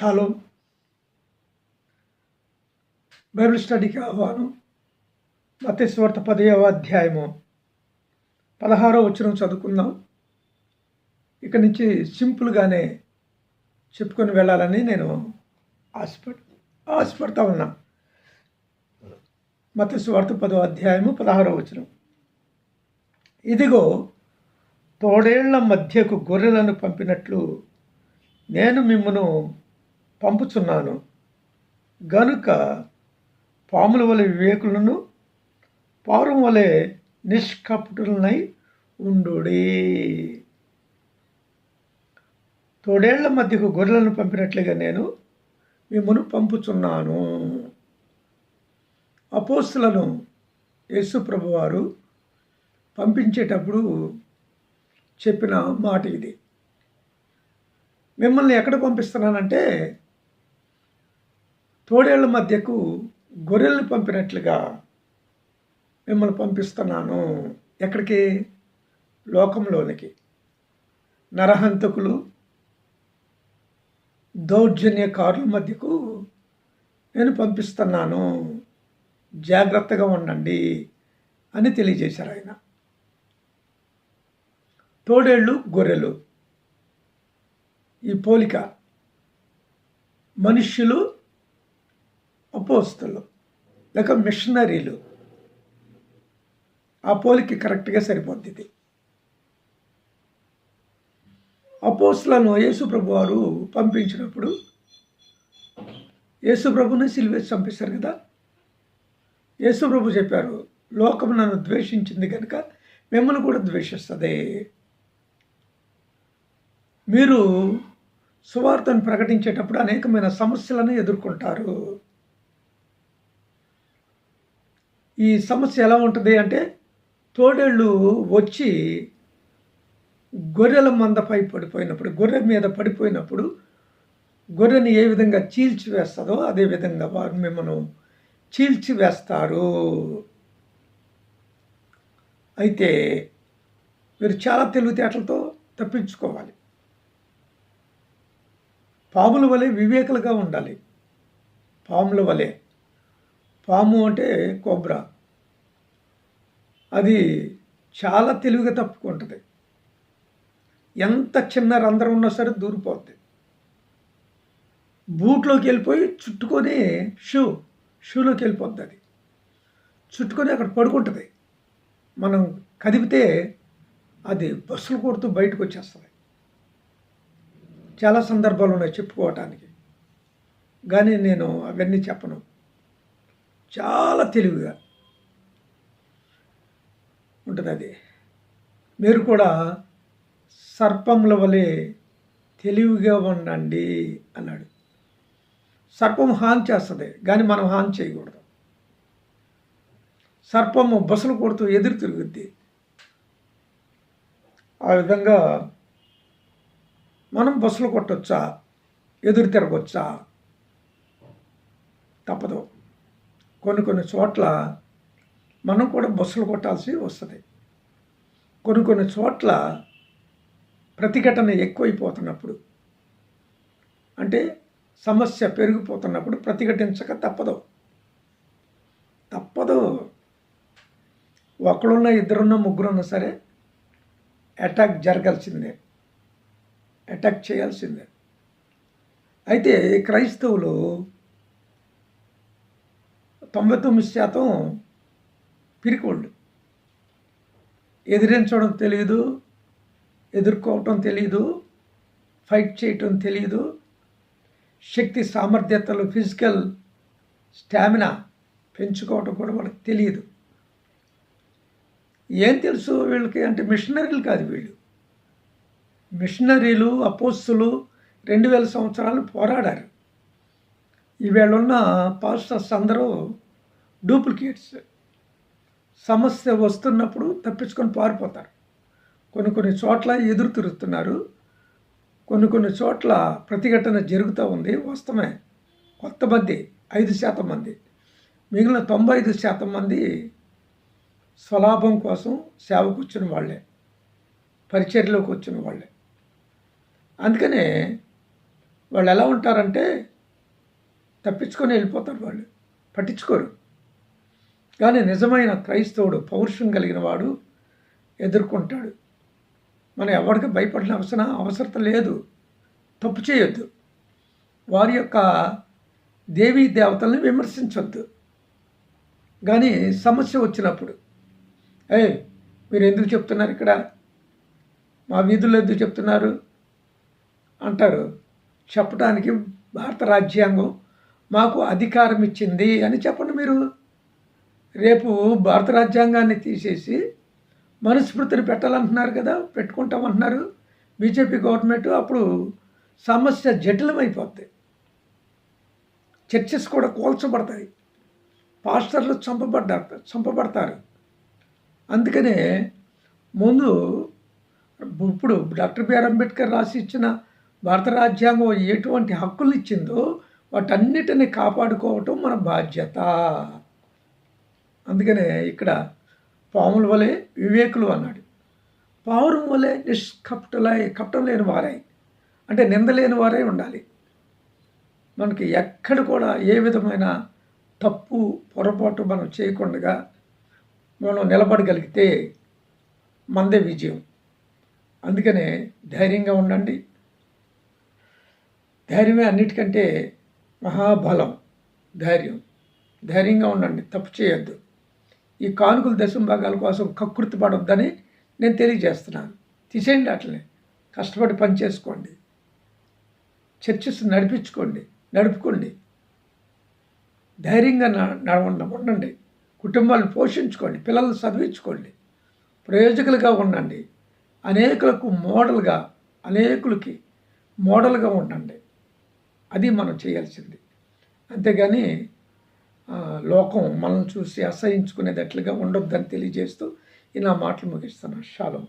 Shalom Bible స్టడీకి ఆహ్వానం. మతేశ్వార్త పదవ అధ్యాయము పదహారో వచ్చిన చదువుకుందాం. ఇక్కడి నుంచి సింపుల్గానే చెప్పుకొని వెళ్ళాలని నేను ఆశపడి ఆశపడతా ఉన్నా. మతేశ్వార్త పదో అధ్యాయము పదహారో వచనం. ఇదిగో తోడేళ్ళ మధ్యకు గొర్రెలను పంపినట్లు నేను మిమ్మను పంపుచున్నాను. గనుక పాముల వలె వివేకులను పావురం వలె నిష్కపటులనై ఉండుడి. తోడేళ్ళ మధ్యకు గొర్రెలను పంపినట్లుగా నేను మిమ్మను పంపుచున్నాను. అపోస్తులను యేసుప్రభు ప్రభువారు పంపించేటప్పుడు చెప్పిన మాట ఇది. మిమ్మల్ని ఎక్కడ పంపిస్తున్నానంటే తోడేళ్ళ మధ్యకు గొర్రెల్ని పంపినట్లుగా మిమ్మల్ని పంపిస్తున్నాను. ఎక్కడికి? లోకంలోనికి. నరహంతకులు దౌర్జన్యకారుల మధ్యకు నేను పంపిస్తున్నాను. జాగ్రత్తగా ఉండండి అని తెలియజేశారు ఆయన. తోడేళ్ళు గొర్రెలు. ఈ పోలిక మనుష్యులు అపోస్తులు లేక మిషనరీలు. ఆ పోలికి కరెక్ట్గా సరిపోద్ది అపోస్తులను యేసుప్రభు వారు పంపించినప్పుడు యేసుప్రభుని సిలివేసి చంపిస్తారు కదా? యేసుప్రభు చెప్పారు లోకం నన్ను ద్వేషించింది కనుక మిమ్మల్ని కూడా ద్వేషిస్తుంది. మీరు సువార్తను ప్రకటించేటప్పుడు అనేకమైన సమస్యలను ఎదుర్కొంటారు. ఈ సమస్య ఎలా ఉంటుంది అంటే తోడేళ్ళు వచ్చి గొర్రెల మందపై పడిపోయినప్పుడు గొర్రె మీద పడిపోయినప్పుడు గొర్రెని ఏ విధంగా చీల్చివేస్తుందో అదే విధంగా వారు మిమ్మల్ని చీల్చివేస్తారు అయితే మీరు చాలా తెలివితేటలతో తప్పించుకోవాలి. పాముల వలె వివేకులుగా ఉండాలి. పాముల వలె పాము అంటే కోబ్రా. అది చాలా తెలివిగా తప్పుకుంటుంది. ఎంత చిన్న రంధ్రం ఉన్నా సరే దూరిపోద్ది. బూట్లోకి వెళ్ళిపోయి చుట్టుకొని షూ షూలోకి వెళ్ళిపోద్ది అది. చుట్టుకొని అక్కడ పడుకుంటుంది. మనం కదిపితే అది బస్సులు కొడుతూ బయటకు వచ్చేస్తుంది. చాలా సందర్భాలు ఉన్నాయి చెప్పుకోవటానికి. కానీ నేను అవన్నీ చెప్పను. చాలా తెలివిగా. ఉంటుంది అది. మీరు కూడా సర్పముల వలె తెలివిగా ఉండండి అన్నాడు. సర్పం హాని చేస్తుంది కానీ మనం హాని చేయకూడదు. సర్పము బస్సులు కొడుతూ ఎదురు తిరుగుద్ది. ఆ విధంగా మనం బస్సులు కొట్టొచ్చా ఎదురు తిరగొచ్చా? తప్పదు. కొన్ని కొన్ని చోట్ల మనం కూడా బస్సులు కొట్టాల్సి వస్తుంది. కొన్ని కొన్ని చోట్ల ప్రతిఘటన ఎక్కువైపోతున్నప్పుడు అంటే సమస్య పెరిగిపోతున్నప్పుడు ప్రతిఘటించక తప్పదు. తప్పదు. ఒకళ్ళున్న ఇద్దరున్న ముగ్గురున్న సరే అటాక్ జరగాల్సిందే. అటాక్ చేయాల్సిందే. అయితే క్రైస్తవులు తొంభై తొమ్మిది శాతం పిరికోళ్ళు ఎదిరించడం తెలియదు ఎదుర్కోవటం తెలియదు ఫైట్ చేయటం తెలియదు శక్తి సామర్థ్యతలు ఫిజికల్ స్టామినా పెంచుకోవటం కూడా వాళ్ళకి తెలియదు ఏం తెలుసు వీళ్ళకి అంటే మిషనరీలు కాదు వీళ్ళు. మిషనరీలు అపోస్తులు రెండు వేల సంవత్సరాలు పోరాడారు. ఈవేళ ఉన్న పాస్టర్స్ అందరూ డూప్లికేట్స్. సమస్య వస్తున్నప్పుడు తప్పించుకొని పారిపోతారు. కొన్ని కొన్ని చోట్ల ఎదురు తిరుగుతున్నారు. కొన్ని కొన్ని చోట్ల ప్రతిఘటన జరుగుతూ ఉంది. వాస్తవమే కొత్త మంది ఐదు శాతం మంది. మిగిలిన తొంభై ఐదు శాతం మంది స్వలాభం కోసం సేవకు వచ్చిన వాళ్ళే. పరిచర్లోకి వచ్చిన వాళ్ళే. అందుకనే వాళ్ళు ఎలా ఉంటారంటే తప్పించుకొని వెళ్ళిపోతారు వాళ్ళు. పట్టించుకోరు. కానీ నిజమైన క్రైస్తవుడు పౌరుషం కలిగిన వాడు ఎదుర్కొంటాడు. మనం ఎవరికి భయపడిన అవసరం అవసరం లేదు. తప్పు చేయొద్దు. వారి యొక్క దేవీ దేవతల్ని విమర్శించొద్దు. కానీ సమస్య వచ్చినప్పుడు ఏ మీరు ఎందుకు చెప్తున్నారు ఇక్కడ? మా వీధుల్లో ఎందుకు చెప్తున్నారు? అంటారు. చెప్పడానికి భారత రాజ్యాంగం మాకు అధికారం ఇచ్చింది అని చెప్పండి మీరు. రేపు భారత రాజ్యాంగాన్ని తీసేసి మనుస్మృతిని పెట్టాలంటున్నారు కదా పెట్టుకుంటామంటున్నారు. బీజేపీ గవర్నమెంట్ అప్పుడు సమస్య జటిలమైపోద్ది. చర్చెస్ కూడా కూల్చబడతాయి. పాస్టర్లు చంపబడ్డారు చంపబడతారు. అందుకనే ముందు ఇప్పుడు డాక్టర్ బిఆర్ అంబేద్కర్ రాసి ఇచ్చిన భారత రాజ్యాంగం ఎటువంటి హక్కులు ఇచ్చిందో వాటన్నిటిని కాపాడుకోవటం మన బాధ్యత. అందుకనే ఇక్కడ పాముల వలె వివేకులు అన్నాడు. పావురం వలె నిష్కపటలై కప్టం లేని వారై అంటే నిందలేని వారై ఉండాలి. మనకి ఎక్కడ కూడా ఏ విధమైన తప్పు పొరపాటు మనం చేయకుండా మనం నిలబడగలిగితే మందే విజయం. అందుకనే ధైర్యంగా ఉండండి. ధైర్యమే అన్నిటికంటే మహాబలం ధైర్యం. ధైర్యంగా ఉండండి తప్పు చేయొద్దు. ఈ కానుకల దశంభాగాల కోసం కకృతి పడొద్దని నేను తెలియజేస్తున్నాను. తీసేయండి అట్లనే. కష్టపడి పని చేసుకోండి. చర్చస్ నడిపించుకోండి. నడుపుకోండి. ధైర్యంగా నడవండి. ఉండండి. కుటుంబాలను పోషించుకోండి. పిల్లలను చదివించుకోండి. ప్రయోజకులుగా ఉండండి. అనేకులకు మోడల్గా అనేకులకి మోడల్గా ఉండండి. అది మనం చేయాల్సింది. అంతేగాని లోకం మనం చూసి అసహించుకునేటట్లుగా ఉండొద్దని తెలియజేస్తూ ఈ నా మాటలు ముగిస్తున్నాను. షాలో.